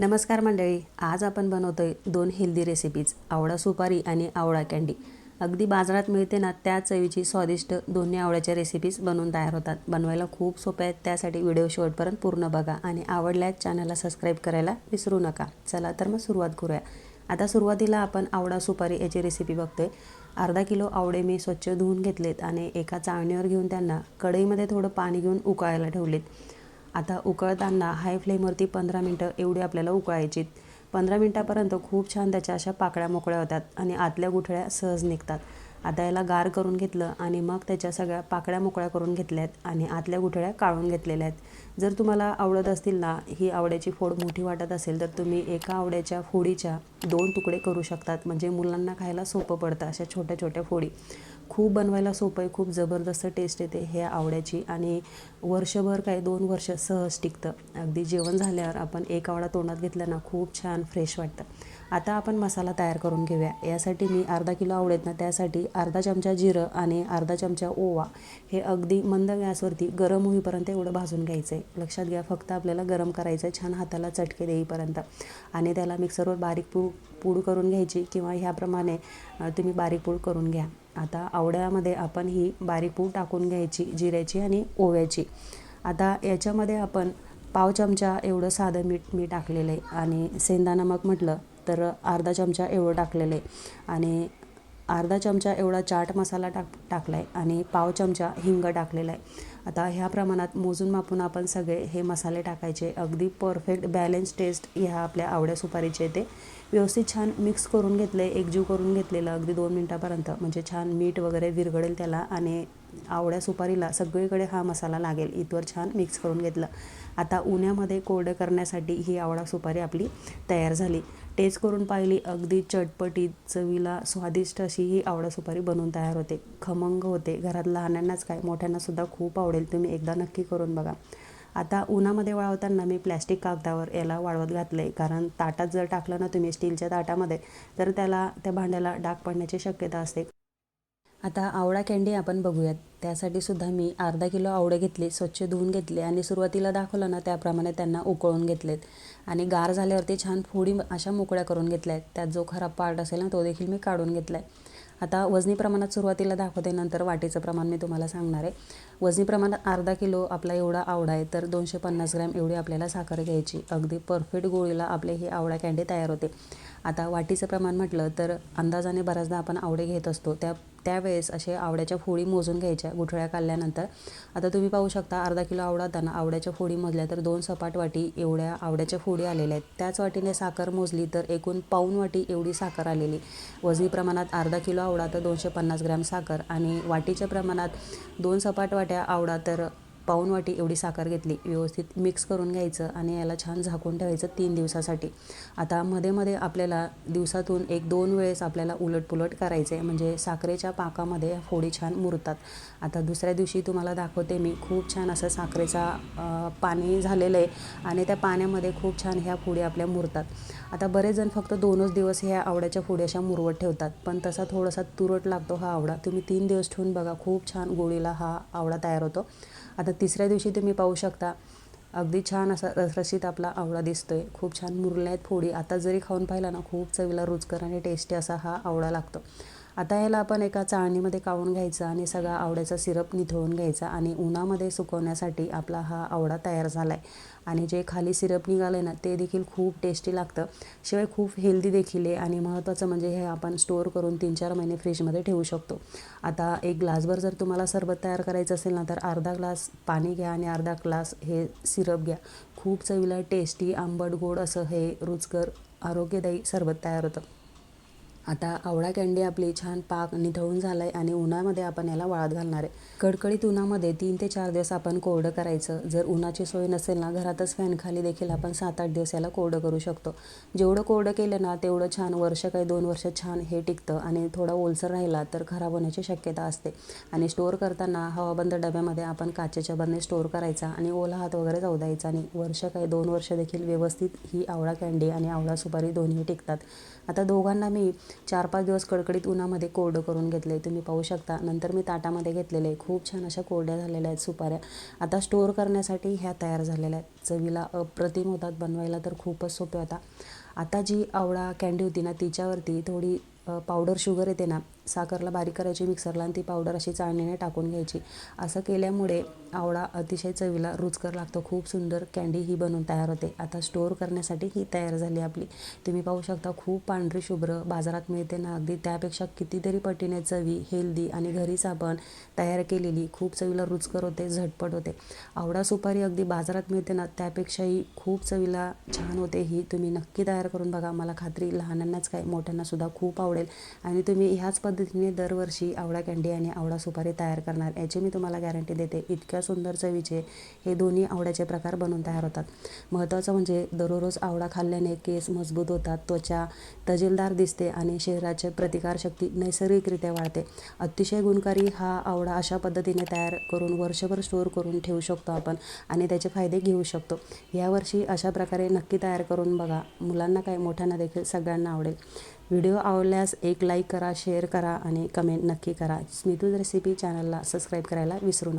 नमस्कार मंडळी आज आपण बनवतो आहे दोन हेल्दी रेसिपीज आवळा सुपारी आणि आवळा कँडी अगदी बाजारात मिळते ना त्या चवीची स्वादिष्ट दोन्ही आवळ्याच्या रेसिपीज बनवून तयार होतात. बनवायला खूप सोप्या आहेत त्यासाठी व्हिडिओ शेवटपर्यंत पूर्ण बघा आणि आवडल्यास चॅनलला सबस्क्राईब करायला विसरू नका. चला तर मग सुरुवात करूया. आता सुरुवातीला आपण आवळा सुपारी याची रेसिपी बघतोय. अर्धा किलो आवळे मी स्वच्छ धुवून घेतलेत आणि एका चाळणीवर घेऊन त्यांना कढईमध्ये थोडं पाणी घेऊन उकळायला ठेवलेत. आता उकळताना हाय फ्लेमवरती पंधरा मिनटं एवढी आपल्याला उकळायची. पंधरा मिनटापर्यंत खूप छान त्याच्या अशा पाकळ्या मोकळ्या होतात आणि आतल्या गुठळ्या सहज निघतात. आता याला गार करून घेतलं आणि मग त्याच्या सगळ्या पाकळ्या मोकळ्या करून घेतल्या आहेत आणि आतल्या गुठळ्या काढून घेतलेल्या आहेत. जर तुम्हाला आवडत असतील ना ही आवड्याची फोड मोठी वाटत असेल तर तुम्ही एका आवड्याच्या फोडीच्या दोन तुकडे करू शकतात. म्हणजे मुलांना खायला सोपं पडतं अशा छोट्या छोट्या फोडी. खूप बनवायला सोपं आहे खूप जबरदस्त टेस्ट येते हे आवड्याची आणि वर्षभर काय दोन वर्ष सहज टिकतं. अगदी जेवण झाल्यावर आपण एक आवडा तोंडात घेतला ना खूप छान फ्रेश वाटतं. आता आपण मसाला तयार करून घेऊया. यासाठी मी अर्धा किलो आवडेत ना त्यासाठी अर्धा चमचा जिरं आणि अर्धा चमचा ओवा हे अगदी मंद गॅसवरती गरम होईपर्यंत एवढं भाजून घ्यायचं आहे लक्षात घ्या फक्त आपल्याला गरम करायचं आहे छान हाताला चटके देईपर्यंत. आणि त्याला मिक्सरवर बारीक पूड पूड करून घ्यायची किंवा ह्याप्रमाणे तुम्ही बारीक पूड करून घ्या. आता आवड्यामध्ये आपण ही बारीक पूड टाकून घ्यायची जिऱ्याची आणि ओव्याची. आता याच्यामध्ये आपण पाव चमचा एवढं साधं मीठ मी टाकलेलं आहे. आणि सेंदा नमक म्हटलं तर अर्धा चमचा एवढं टाकलेलं आहे. आणि अर्धा चमचा एवढा चाट मसाला टाक टाकला आहे आणि पाव चमचा हिंग टाकलेला आहे आता ह्या प्रमाणात मोजून मापून आपण सगळे हे मसाले टाकायचे. अगदी परफेक्ट बॅलन्स टेस्ट ह्या आपल्या आवड्या सुपारीचे ते व्यवस्थित छान मिक्स करून घेतले एकजीव करून घेतलेलं अगदी दोन मिनटापर्यंत. म्हणजे छान मीठ वगैरे विरघळेल त्याला आणि आवड्या सुपारीला सगळीकडे हा मसाला लागेल. इथवर छान मिक्स करून घेतलं. आता उन्हामध्ये कोरडं करण्यासाठी ही आवडा सुपारी आपली तयार झाली. टेस्ट करून पाहिली अगदी चटपटीत चवीला स्वादिष्ट अशी ही आवडा सुपारी बनवून तयार होते. खमंग होते. घरात लहानांनाच काय मोठ्यांनासुद्धा खूप आवडेल. तुम्ही एकदा नक्की करून बघा. आता उन्हामध्ये वाळवताना मी प्लॅस्टिक कागदावर याला वाळवत घातलं आहे कारण ताटात जर टाकलं ना तुम्ही स्टीलच्या ताटामध्ये तर त्याला त्या भांड्याला डाग पडण्याची शक्यता असते. आता आवळा कँडी आपण बघूयात. त्यासाठी सुद्धा मी अर्धा किलो आवळे घेतले स्वच्छ धुवून घेतले आणि सुरुवातीला दाखवलं ना त्याप्रमाणे त्यांना उकळून घेतलेत. आणि गार झाल्यावरती छान फोडी अशा मोकळ्या करून घेतल्या आहेत त्यात जो खराब पार्ट असेल ना तो देखील मी काढून घेतला आहे आता वजनी प्रमाणात सुरुवातीला दाखवते नंतर वाटीचं प्रमाण मी तुम्हाला सांगणार आहे. वजनी प्रमाणात अर्धा किलो आपला एवढा आवडा आहे तर दोनशे पन्नास ग्रॅम एवढी आपल्याला साखर घ्यायची. अगदी परफेक्ट गोळीला आपले हे आवळा कँडी तयार होते. आता वाटीचं प्रमाण म्हटलं तर अंदाजाने बऱ्याचदा आपण आवडे घेत असतो. त्या त्यावेळेस असे आवड्याच्या फोडी मोजून घ्यायच्या गुठळ्या काढल्यानंतर. आता तुम्ही पाहू शकता अर्धा किलो आवडा त्यांना आवड्याच्या फोडी मोजल्या तर दोन सपाट वाटी एवढ्या आवड्याच्या फोडी आलेल्या आहेत. त्याच वाटीने साखर मोजली तर एकूण पाऊन वाटी एवढी साखर आलेली. वजनी प्रमाणात अर्धा किलो आवडा तर दोनशे पन्नास ग्रॅम साखर आणि वाटीच्या प्रमाणात दोन सपाट वाट्या आवडा तर पाऊण वाटी एवढी साखर घेतली व्यवस्थित मिक्स करून घ्यायचं आणि याला छान झाकून ठेवायचं तीन दिवसासाठी. आता मध्ये मध्ये आपल्याला दिवसातून एक दोन वेळेस आपल्याला उलटपुलट करायचं आहे म्हणजे साखरेच्या पाकामध्ये फोडी छान मुरतात. आता दुसऱ्या दिवशी तुम्हाला दाखवते मी खूप छान असं साखरेचा पाणी झालेलं आहे आणि त्या पाण्यामध्ये खूप छान ह्या फोडी आपल्या मुरतात. आता बरेच जण फक्त दोनच दिवस ह्या आवड्याच्या फोडी अशा मुरवत ठेवतात पण तसा थोडासा तुरट लागतो हा आवडा. तुम्ही तीन दिवस ठेवून बघा खूप छान गोळीला हा आवडा तयार होतो. आता तिसऱ्या दिवशी तुम्ही पाहू शकता. अगदी छान असा रसरशीत आपला आवळा दिसतो आहे खूप छान मुरल्या आहेत फोडी. आता जरी खाऊन पाहिला ना खूप चवीला रुचकर आणि टेस्टी असा हा आवळा लागतो. आता याला आपण एका चाळणीमध्ये काढून घ्यायचं आणि सगळा आवड्याचा सिरप निथळून घ्यायचा आणि उन्हामध्ये सुकवण्यासाठी आपला हा आवडा तयार झाला आहे आणि जे खाली सिरप निघालं आहे ना ते देखील खूप टेस्टी लागतं. शिवाय खूप हेल्दी देखील आहे आणि महत्त्वाचं म्हणजे हे आपण स्टोअर करून तीन चार महिने फ्रीजमध्ये ठेवू शकतो. आता एक ग्लासभर जर तुम्हाला सरबत तयार करायचं असेल ना तर अर्धा ग्लास पाणी घ्या आणि अर्धा ग्लास हे सिरप घ्या. खूप चवीला टेस्टी आंबट गोड असं हे रुचकर आरोग्यदायी सरबत तयार होतं. आता आवळा कँडी आपली छान पाक निथळून झाला आहे आणि उन्हामध्ये आपण याला वाळत घालणार आहे. कडकडीत उन्हामध्ये तीन ते चार दिवस आपण कोरडं करायचं. जर उन्हाची सोय नसेल ना घरातच फॅनखाली देखील आपण सात आठ दिवस याला कोरडं करू शकतो. जेवढं कोरडं केलं ना तेवढं छान वर्ष काही दोन वर्ष छान हे टिकतं आणि थोडा ओलसर राहिला तर खराब होण्याची शक्यता असते. आणि स्टोअर करताना हवाबंद डब्यामध्ये आपण काचेच्या बरणे स्टोअर करायचा आणि ओला हात वगैरे जाऊ द्यायचा आणि वर्ष काही दोन वर्ष देखील व्यवस्थित ही आवळा कँडी आणि आवळा सुपारी दोन्ही टिकतात. आता दोघांना मी चार पाच दिवस कडकडीत उन्हामध्ये कोरडं करून घेतले तुम्ही पाहू शकता. नंतर मी ताटामध्ये घेतलेले खूप छान अशा कोरड्या झालेल्या आहेत सुपाऱ्या. आता स्टोअर करण्यासाठी ह्या तयार झालेल्या आहेत. चवीला अप्रतिम होतात. बनवायला तर खूपच सोप्या होता आता जी आवळा कँडी होती ना तिच्यावरती थोडी पावडर शुगर येते ना साखरला बारीक करायची मिक्सरला आणि ती पावडर अशी चाळणीने टाकून घ्यायची. असं केल्यामुळे आवळा अतिशय चवीला रुचकर लागतो. खूप सुंदर कँडी ही बनवून तयार होते. आता स्टोअर करण्यासाठी ही तयार झाली आपली. तुम्ही पाहू शकता खूप पांढरी शुभ्र बाजारात मिळते ना अगदी. त्यापेक्षा कितीतरी पटीने चवी हेल्दी आणि घरीच आपण तयार केलेली खूप चवीला रुचकर होते झटपट होते. आवळा सुपारी अगदी बाजारात मिळते ना त्यापेक्षाही खूप चवीला छान होते ही तुम्ही नक्की तयार करून बघा. मला खात्री लहानांनाच काय मोठ्यांनासुद्धा खूप आवडेल. आणि तुम्ही ह्याच पद्धतीने दरवर्षी आवळा कँडी आणि आवळा सुपारी तयार करणार. याची मी तुम्हाला गॅरंटी देते. इतक्या सुंदर चवीचे हे दोन्ही आवळ्याचे प्रकार बनवून तयार होतात. महत्त्वाचं म्हणजे दररोज आवळा खाल्ल्याने केस मजबूत होतात त्वचा तजेलदार दिसते आणि शरीराची प्रतिकारशक्ती नैसर्गिकरित्या वाढते. अतिशय गुणकारी हा आवळा अशा पद्धतीने तयार करून वर्षभर स्टोअर करून ठेवू शकतो आपण आणि त्याचे फायदे घेऊ शकतो. यावर्षी अशा प्रकारे नक्की तयार करून बघा. मुलांना काय मोठ्यांना देखील सगळ्यांना आवडेल. व्हिडिओ आवडल्यास एक लाईक करा शेअर करा आणि कमेंट नक्की करा. स्मितूज रेसिपी चॅनलला सबस्क्राईब करायला विसरू नका.